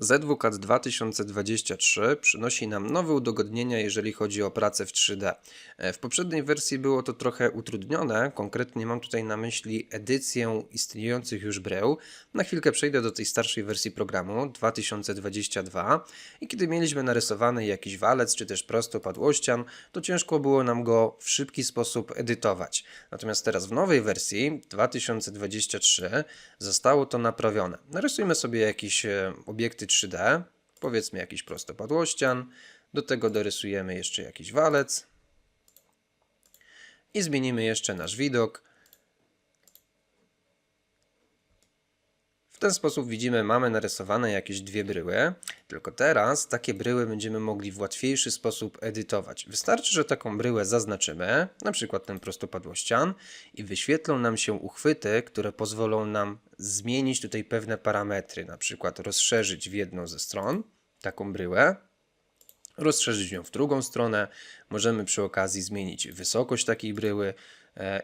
ZWCAT 2023 przynosi nam nowe udogodnienia, jeżeli chodzi o pracę w 3D. E, W poprzedniej wersji było to trochę utrudnione, konkretnie mam tutaj na myśli edycję istniejących już brył. Na chwilkę przejdę do tej starszej wersji programu 2022 i kiedy mieliśmy narysowany jakiś walec czy też prostopadłościan, to ciężko było nam go w szybki sposób edytować. Natomiast teraz w nowej wersji 2023 zostało to naprawione. Narysujmy sobie jakieś e, obiekty 3D, powiedzmy jakiś prostopadłościan, do tego dorysujemy jeszcze jakiś walec. I zmienimy jeszcze nasz widok. W ten sposób widzimy, mamy narysowane jakieś dwie bryły, tylko teraz takie bryły będziemy mogli w łatwiejszy sposób edytować. Wystarczy, że taką bryłę zaznaczymy, na przykład ten prostopadłościan i wyświetlą nam się uchwyty, które pozwolą nam zmienić tutaj pewne parametry, na przykład rozszerzyć w jedną ze stron taką bryłę, rozszerzyć ją w drugą stronę. Możemy przy okazji zmienić wysokość takiej bryły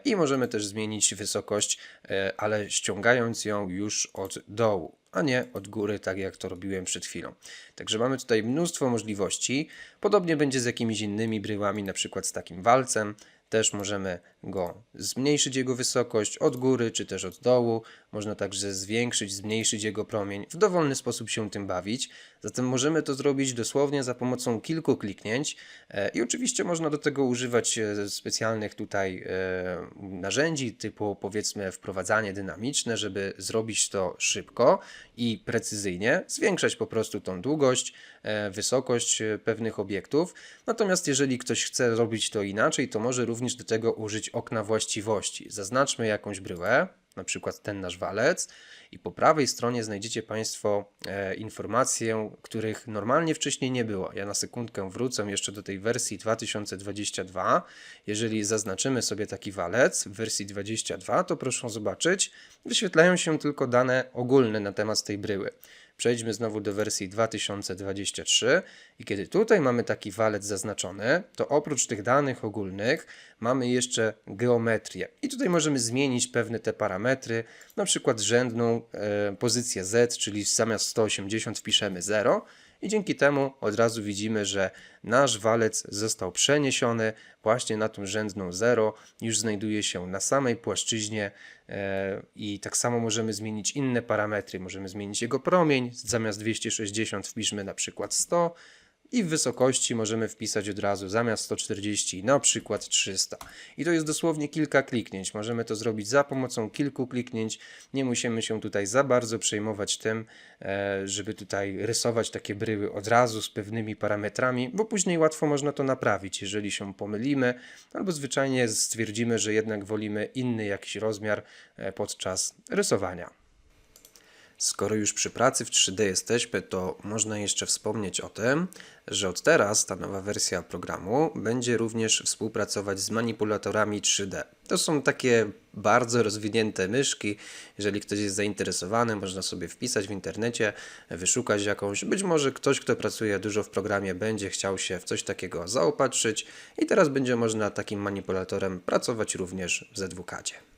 i możemy też zmienić wysokość, e, ale ściągając ją już od dołu, a nie od góry, tak jak to robiłem przed chwilą. Także mamy tutaj mnóstwo możliwości. Podobnie będzie z jakimiś innymi bryłami, na przykład z takim walcem. Też możemy go zmniejszyć jego wysokość od góry czy też od dołu. Można także zwiększyć, zmniejszyć jego promień. W dowolny sposób się tym bawić. Zatem możemy to zrobić dosłownie za pomocą kilku kliknięć. E, I oczywiście można do tego używać e, specjalnych tutaj e, narzędzi typu powiedzmy wprowadzanie dynamiczne, żeby zrobić to szybko i precyzyjnie, zwiększać po prostu tą długość, wysokość pewnych obiektów. Natomiast jeżeli ktoś chce robić to inaczej, to może również do tego użyć okna właściwości. Zaznaczmy jakąś bryłę, na przykład ten nasz walec i po prawej stronie znajdziecie Państwo e, informacje, których normalnie wcześniej nie było. Ja na sekundkę wrócę jeszcze do tej wersji 2022. Jeżeli zaznaczymy sobie taki walec w wersji 22, to proszę zobaczyć, wyświetlają się tylko dane ogólne na temat tej bryły. Przejdźmy znowu do wersji 2023 i kiedy tutaj mamy taki walec zaznaczony, to oprócz tych danych ogólnych mamy jeszcze geometrię. I tutaj możemy zmienić pewne te parametry, na przykład rzędną pozycję Z, czyli zamiast 180 wpiszemy 0 i dzięki temu od razu widzimy, że nasz walec został przeniesiony właśnie na tą rzędną 0, już znajduje się na samej płaszczyźnie e, i tak samo możemy zmienić inne parametry. Możemy zmienić jego promień, zamiast 260 wpiszmy na przykład 100 i w wysokości możemy wpisać od razu zamiast 140 na przykład 300. I to jest dosłownie kilka kliknięć. Możemy to zrobić za pomocą kilku kliknięć. Nie musimy się tutaj za bardzo przejmować tym, e, żeby tutaj rysować takie bryły od razu z pewnymi parametrami, bo później łatwo można to naprawić, jeżeli się pomylimy albo zwyczajnie stwierdzimy, że jednak wolimy inny jakiś rozmiar e, podczas rysowania. Skoro już przy pracy w 3D jesteśmy, to można jeszcze wspomnieć o tym, że od teraz ta nowa wersja programu będzie również współpracować z manipulatorami 3D. To są takie bardzo rozwinięte myszki. Jeżeli ktoś jest zainteresowany, można sobie wpisać w internecie, wyszukać jakąś. Być może ktoś, kto pracuje dużo w programie, będzie chciał się w coś takiego zaopatrzyć i teraz będzie można takim manipulatorem pracować również w.